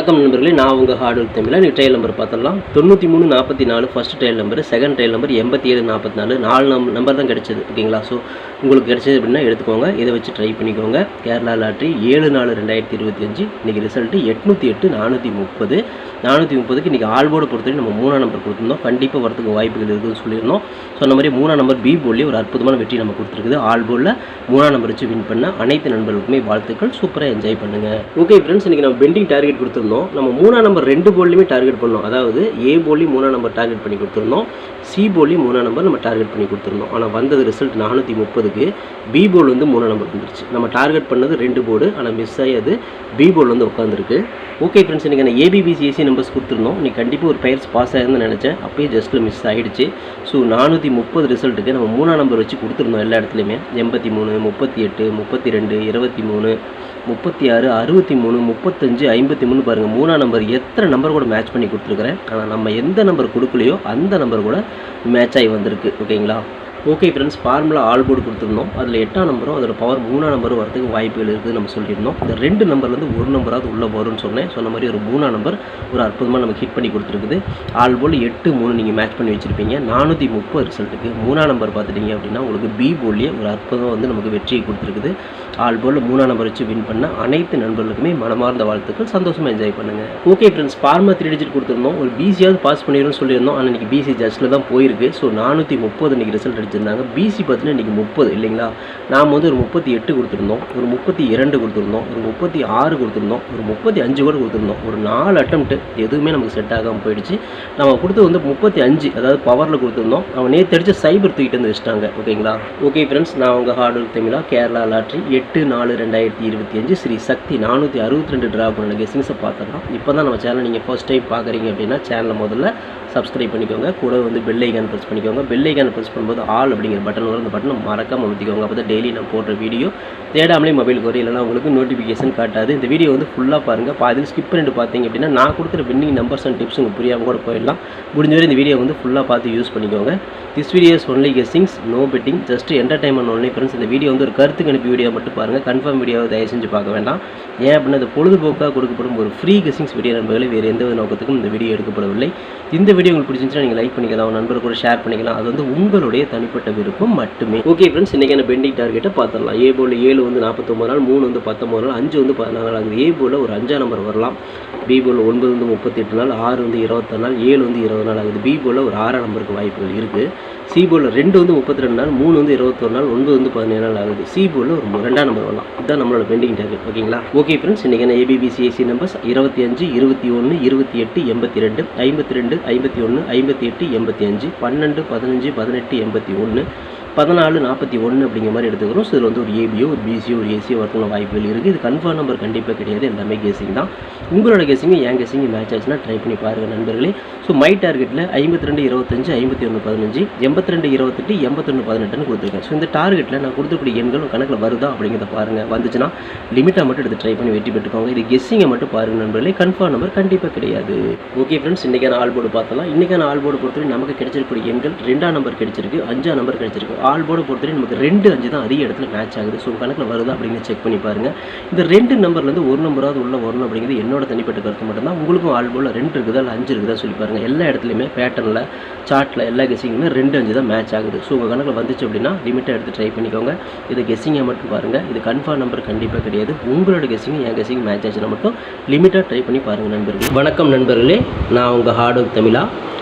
வணக்கம் நண்பர்களே நான் உங்கள் ஹார்டு ஒர்க் தமிழில் நீங்கள் ட்ரையல் நம்பர் பார்த்துடலாம். தொண்ணூற்றி மூணு நாற்பத்தி நாலு first trial number second trial number எண்பத்தி ஏழு நாற்பத்தி நாலு. நாலு நம் நம்பர் தான் கிடச்சிது ஓகேங்களா? ஸோ உங்களுக்கு கிடைச்சது அப்படின்னா எடுத்துக்கோங்க. இதை வச்சு ட்ரை பண்ணிக்கோங்க. கேரளா லாட்ரி ஏழு நாலு ரெண்டாயிரத்தி இருபத்தி அஞ்சு. இன்றைக்கி ரிசல்ட்டு எட்நூற்றி எட்டு நானூற்றி முப்பது. நானூற்றி முப்பதுக்கு இன்றைக்கி ஆல்போர்டு பொறுத்தவரைக்கும் நம்ம மூணாம் நம்பர் கொடுத்துருந்தோம். கண்டிப்பாக வரதுக்கு வாய்ப்புகள் இருக்குதுன்னு சொல்லியிருந்தோம். ஸோ அந்த மாதிரி மூணாம் நம்பர் பி போர்ட்லேயே ஒரு அற்புதமான வெற்றி நம்ம கொடுத்துருக்குது. ஆல்போர்டில் மூணாம் நம்பர் வச்சு வின் பண்ண அனைத்து நண்பர்களுக்குமே வாழ்த்துக்கள். சூப்பராக என்ஜாய் பண்ணுங்கள் ஓகே ஃப்ரெண்ட்ஸ் இன்றைக்கி நம்ம பெண்டிங் டார்கெட் கொடுத்துருந்தோம் நம்ம மூணாம் நம்பர் ரெண்டு போர்ட்லையுமே டார்கெட் பண்ணோம். அதாவது ஏ போர்ட்லையும் மூணாம் நம்பர் டார்கெட் பண்ணி கொடுத்துருந்தோம். சி போர்ட்லையும் மூணாம் நம்பர் நம்ம டார்கெட் பண்ணி கொடுத்துருந்தோம். ஆனால் வந்தது ரிசல்ட் நானூற்றி முப்பதுக்கு பி போல் வந்து மூணாம் நம்பர் வந்துருச்சு. நம்ம டார்கெட் பண்ணது ரெண்டு போர்டு ஆனால் மிஸ் ஆகி அது பி போல் வந்து உட்காந்துருக்கு ஓகே ஃப்ரெண்ட்ஸ் இன்றைக்கி நான் ஏபிபிசிஎஸ்சி நம்பர்ஸ் கொடுத்துருந்தோம். நீ கண்டிப்பாக ஒரு பெயர்ஸ் பாஸ் ஆயிருந்தேன்னு நினச்சேன். அப்பயே ஜஸ்ட்டில் மிஸ் ஆகிடுச்சு ஸோ நானூற்றி முப்பது ரிசல்ட்டுக்கு நம்ம மூணாம் நம்பர் வச்சு கொடுத்துருந்தோம் எல்லா இடத்துலையுமே. எண்பத்தி மூணு முப்பத்தி எட்டு முப்பத்தி ரெண்டு இருபத்தி மூணு முப்பத்தி ஆறு அறுபத்தி மூணு முப்பத்தஞ்சு ஐம்பத்தி மூணு பாருங்கள் மூணாம் நம்பர் எத்தனை நம்பர் கூட மேட்ச் பண்ணி கொடுத்துருக்குறேன். ஆனால் நம்ம எந்த நம்பர் கொடுக்கலையோ அந்த நம்பர் கூட மேட்ச் ஆகி வந்திருக்கு. ஓகேங்களா okay friends formula all board கொடுத்துருந்தோம். அதில் எட்டாம் நம்பரும் அதோட பவர் மூணாம் நம்பரும் வரதுக்கு வாய்ப்புகள் இருக்குது நம்ம சொல்லியிருந்தோம். இந்த ரெண்டு நம்பர்லேருந்து ஒரு நம்பராவது உள்ளே வரும்னு சொன்னேன். சொன்ன மாதிரி ஒரு மூணாம் நம்பர் ஒரு அற்புதமாக நமக்கு ஹிட் பண்ணி கொடுத்துருக்குது. ஆல் போல் எட்டு மூணு நீங்கள் மேட்ச் பண்ணி வச்சுருப்பீங்க. நானூற்றி முப்பது ரிசல்ட்டுக்கு மூணாம் நம்பர் பார்த்துட்டீங்க அப்படின்னா உங்களுக்கு பி போலியே ஒரு அற்புதம் வந்து நமக்கு வெற்றியை கொடுத்துருக்குது. ஆல் போர்டில் மூணாம் நம்பர் வச்சு வின் பண்ண அனைத்து நண்பர்களுக்குமே மனமார்ந்த வாழ்த்துக்கள். சந்தோஷமாக என்ஜாய் பண்ணுங்கள் ஓகே ஃப்ரெண்ட்ஸ் ஃபார்மா த்ரீ டிஜிட் கொடுத்துருந்தோம். ஒரு பிசியாவது பாஸ் பண்ணிடும்னு சொல்லியிருந்தோம். ஆனால் இன்றைக்கி பிசி ஜஸ்ட்டில் தான் போயிருக்கு. ஸோ நானூற்றி முப்பது இன்றைக்கி ரிசல்ட் அடிச்சிருந்தாங்க பிசி பார்த்தீங்கன்னா இன்றைக்கி முப்பது இல்லைங்களா? நாம் வந்து ஒரு முப்பத்தி எட்டு கொடுத்துருந்தோம். ஒரு முப்பத்தி இரண்டு கொடுத்துருந்தோம். ஒரு முப்பத்தி ஆறு கொடுத்துருந்தோம். ஒரு முப்பத்தி அஞ்சு கூட கொடுத்துருந்தோம். ஒரு நாலு அட்டம்ப்ட் எதுவுமே நமக்கு செட் ஆகாமல் போயிடுச்சு. நம்ம கொடுத்தது வந்து முப்பத்தி அஞ்சு அதாவது பவரில் கொடுத்துருந்தோம். அவன் நேற்று அடித்து சைபர் தூக்கிட்டு வந்து வச்சிட்டாங்க. ஓகேங்களா? ஓகே ஃப்ரெண்ட்ஸ் நான் உங்கள் ஹார்ட் ஒர்க் தமிழா கேரளா லாட்ரி எட்டு நாலு ரெண்டாயிரத்தி இருபத்தி அஞ்சு ஸ்ரீ சக்தி நானூற்றி அறுபத்தி ரெண்டு ட்ரா பண்ண கெஸ்ஸிங்ஸை பார்த்துடலாம் இப்போ தான் நம்ம சேனல் நீங்கள் ஃபர்ஸ்ட் டைம் பார்க்குறீங்க அப்படின்னா சேனலை முதல்ல சப்ஸ்கிரைப் பண்ணிக்கோங்க. கூட வந்து பெல் ஐக்கான் ப்ரெஸ் பண்ணிக்கோங்க. பெல் ஐக்கான் ப்ரெஸ் பண்ணும்போது ஆல் அப்படிங்கிற பட்டன் வரும் அந்த பட்டனை மறக்காமல் அழுத்திக்கோங்க அப்போ தான் டெய்லி நான் போடுற வீடியோ தேடாமலே மொபைலுக்கு வரும். இல்லைனா உங்களுக்கு நோட்டிஃபிகேஷன் காட்டாது. இந்த வீடியோ வந்து ஃபுல்லாக பாருங்கள் பாதியில் ஸ்கிப் பண்ணிட்டு பார்த்தீங்க அப்படின்னா நான் கொடுக்குற வின்னிங் நம்பர்ஸ் அண்ட் டிப்ஸ் உங்களுக்கு புரியாமல் கூட போயிடலாம். முடிஞ்ச வரை இந்த வீடியோ வந்து ஃபுல்லாக பார்த்து யூஸ் பண்ணிக்கோங்க. This videos only guessings no betting just entertainment only friends இந்த வீடியோ வந்து ஒரு கருத்து அனுப்பி வீடியோ மட்டும் பாருங்கள் கன்ஃபார்ம் வீடியோவை தயவு செஞ்சு பார்க்க வேண்டாம். ஏன் அப்படின்னா அது பொழுதுபோக்காக கொடுக்கப்படும் ஒரு ஃப்ரீ கெஸ்ஸிங்ஸ் வீடியோ நண்பர்களை வேறு எந்த ஒரு நோக்கத்துக்கும் இந்த வீடியோ எடுக்கப்படவில்லை. இந்த வீடியோ உங்களுக்கு பிடிச்சிருந்துச்சுன்னா நீங்கள் லைக் பண்ணிக்கலாம். உங்கள் நண்பர் கூட ஷேர் பண்ணிக்கலாம். அது வந்து உங்களுடைய தனிப்பட்ட விருப்பம் மட்டுமே ஓகே ஃப்ரெண்ட்ஸ் இன்றைக்கான பெண்டிங் டார்கெட்டை பார்த்துடலாம். ஏ போல் ஏழு வந்து நாற்பத்தொம்பது நாள் மூணு வந்து பத்தொம்பது நாள் அஞ்சு வந்து பதினாறு நாள். ஆகுது ஏ போல் ஒரு அஞ்சாம் நம்பர் வரலாம். பி போல் ஒன்பது வந்து முப்பத்தெட்டு நாள் ஆறு வந்து இருபத்தாறு நாள் ஏழு வந்து இருபது நாள் ஆகுது. பி போல் ஒரு ஆறாம் நம்பருக்கு வாய்ப்புகள் இருக்குது சி போலில் ரெண்டு வந்து முப்பத்தி ரெண்டு நாள் மூணு வந்து இருபத்தொரு நாள் ஒன்பது வந்து பதினேழு நாள் ஆகுது. சி போலில் ஒரு ரெண்டாம் நம்பர் வரலாம் இதுதான் நம்மளோட பெண்டிங் டார்கெட் ஓகேங்களா ஓகே ஃப்ரெண்ட்ஸ் இன்றைக்கான ஏபிபிசிஎஸ்சி நம்பர்ஸ் இருபத்தி அஞ்சு இருபத்தி ஒன்று இருபத்தி எட்டு எண்பத்தி ரெண்டு ஐம்பத்தி ரெண்டு ஐம்பத்தி ஒன்று ஐம்பத்தி எட்டு எண்பத்தி அஞ்சு பன்னெண்டு பதினஞ்சு பதினெட்டு எண்பத்தி ஒன்று பதினாலு நாற்பத்தி ஒன்று அப்படிங்கிற மாதிரி எடுத்துக்கிறோம். ஸோ இதில் வந்து ஒரு ஏபியோ ஒரு பிசியோ ஒரு ஏசியோ வரக்கூடிய வாய்ப்புகள் இருக்குது இது கன்ஃபார்ம் நம்பர் கண்டிப்பாக கிடையாது. எல்லாமே கேசிங் தான். உங்களோட கேசிங்கும் என் கேசிங் மேட்ச் ஆச்சுன்னா ட்ரை பண்ணி பாருங்கள் நண்பர்களே. ஸோ மை டார்கெட்டில் ஐம்பத்தி ரெண்டு இருபத்தஞ்சு ஐம்பத்தி ஒன்று பதினஞ்சு எண்பத்தி ரெண்டு இருபத்தெட்டு எண்பத்தொன்று பதினெட்டுன்னு கொடுத்துருக்கேன். ஸோ இந்த டார்கெட்டில் நான் கொடுத்துக்கூடிய எண்கள் கணக்கில் வருதா அப்படிங்கிறத பாருங்கள் வந்துச்சுன்னா லிமிட்டாக மட்டும் எடுத்து ட்ரை பண்ணி வெற்றி பெற்றுக்கோங்க. இது கெஸ்ஸிங்கை மட்டும் பாருங்கள் நண்பர்களே. கன்ஃபார்ம் நம்பர் கண்டிப்பாக கிடையாது. ஓகே ஃப்ரெண்ட்ஸ் இன்றைக்கான ஆல் போர்டு பார்த்தலாம். இன்றைக்கான ஆல் போர்டு பொறுத்தவரை நமக்கு கிடைச்சிருக்கக்கூடிய எண்கள் ரெண்டாம் நம்பர் கிடைச்சிருக்கு அஞ்சாம் நம்பர் கிடைச்சிருக்கு. ஆல் போர்டு பொறுத்தவரை நமக்கு ரெண்டு அஞ்சு தான் அதிக இடத்துல மேட்ச் ஆகுது. ஸோ கணக்கில் வருதா அப்படின்னு செக் பண்ணி பாருங்கள் இந்த ரெண்டு நம்பர்லேருந்து ஒரு நம்பராவது உள்ள வரணும் அப்படிங்கிறது என்னோட தனிப்பட்ட கருத்து மட்டும்தான். உங்களுக்கும் ஆல் போர்டில் ரெண்டு இருக்குதா இல்லை அஞ்சு இருக்குதா சொல்லி பாருங்கள் எல்லா இடத்துலையுமே பேட்டர்னில் சார்ட்டில் எல்லா கெஸிங்குமே ரெண்டு அஞ்சு தான் மேட்ச் ஆகுது. ஸோ உங்கள் கணக்கில் வந்துச்சு அப்படின்னா லிமிட்டாக எடுத்து ட்ரை பண்ணிக்கோங்க. இது கெஸ்ஸிங்கை மட்டும் பாருங்கள் இது கன்ஃபார்ம் நம்பர் கண்டிப்பாக கிடையாது. உங்களோட கெஸ்ஸிங் என் கெஸ்ஸிங் மேட்ச் ஆச்சுன்னா மட்டும் லிமிட்டாக ட்ரை பண்ணி பாருங்கள் நண்பர்களே. வணக்கம் நண்பர்களே. நான் உங்கள் ஹார்ட் ஒர்க் தமிழா.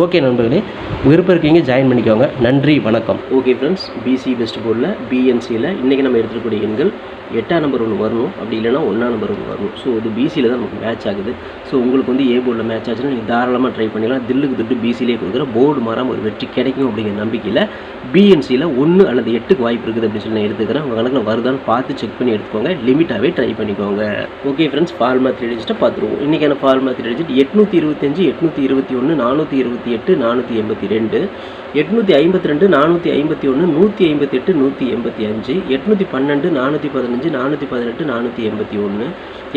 ஓகே நண்பர்களே விருப்பம் இருக்கீங்க ஜாயின் பண்ணிக்கோங்க. நன்றி வணக்கம். ஓகே ஃப்ரெண்ட்ஸ் பிசி பெஸ்ட் போர்டில் பிஎன்சியில் இன்றைக்கி நம்ம எடுத்துக்கூடிய எண்கள் எட்டாம் நம்பர் ஒன்று வரணும். அப்படி இல்லைனா ஒன்றாம் நம்பர் ஒன்று வரணும். ஸோ இது பிசியில் தான் நமக்கு மேட்ச் ஆகுது. ஸோ உங்களுக்கு வந்து ஏ போர்டில் மேட்ச் ஆச்சுன்னா நீங்கள் தாராளமாக ட்ரை பண்ணிக்கலாம் தில்லுக்கு திட்டு பிசிலே கொடுக்குற போர்டு மாறாமல் ஒரு வெற்றி கிடைக்கும் அப்படிங்கிற நம்பிக்கையில் பிஎன்சியில் ஒன்று அல்லது எட்டுக்கு வாய்ப்பு இருக்குது அப்படின்னு சொல்லி நான் எடுத்துக்கிறேன். உங்கள் கணக்கில் வருதான்னு பார்த்து செக் பண்ணி எடுத்துக்கோங்க. லிமிட்டாகவே ட்ரை பண்ணிக்கோங்க. ஓகே ஃப்ரெண்ட்ஸ் ஃபார்மா த்ரீ டிஜிட்டை பார்த்துருவோம். இன்றைக்கான ஃபார்மா த்ரீ டிஜிட் எட்நூற்றி இருபத்தஞ்சு எட்நூற்றி இருபத்தி ஒன்று நானூற்றி இருபத்தி எட்டு நானூற்றி எண்பத்தி ரெண்டு. எட்நூற்றி ஐம்பத்தி ரெண்டு நானூற்றி ஐம்பத்தி ஒன்று நூற்றி ஐம்பத்தி எட்டு நூற்றி எண்பத்தி அஞ்சு. எட்நூற்றி பன்னெண்டு நானூற்றி பதினஞ்சு நானூற்றி பதினெட்டு நானூற்றி எண்பத்தி ஒன்று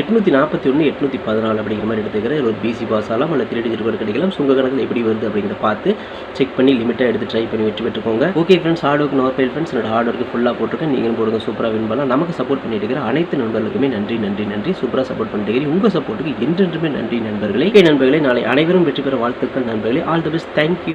எட்நூற்றி நாற்பத்தி ஒன்று எட்நூற்றி பதினாலு அப்படிங்கிற மாதிரி எடுத்துக்கிறேன். ஒரு பிசி பாஸ் ஆகலாம். அல்ல த்ரீ டிஜிட் கூட கிடைக்கலாம். சுங்க கணக்கில் எப்படி வருது அப்படிங்கிறத பார்த்து செக் பண்ணி லிமிட்டாக எடுத்து ட்ரை பண்ணி வெற்றி பெற்றுக்கோங்க. Okay friends hard work nor fail friends என்னோட ஹார்ட் ஒர்க்கு ஃபுல்லாக போட்டிருக்கேன். நீங்களும் போடுங்க. சூப்பராக வின் பண்ணலாம். நமக்கு சப்போர்ட் பண்ணிட்டு இருக்கிற அனைத்து நண்பர்களுக்குமே நன்றி நன்றி நன்றி. சூப்பராக சப்போர்ட் பண்ணிட்டு உங்கள் சப்போர்ட்டுக்கு என்றென்றுமே நன்றி நண்பர்களே. நண்பர்களே. நாளை அனைவரும் வெற்றி பெற வாழ்த்துக்கள் நண்பர்களே. All the best thank you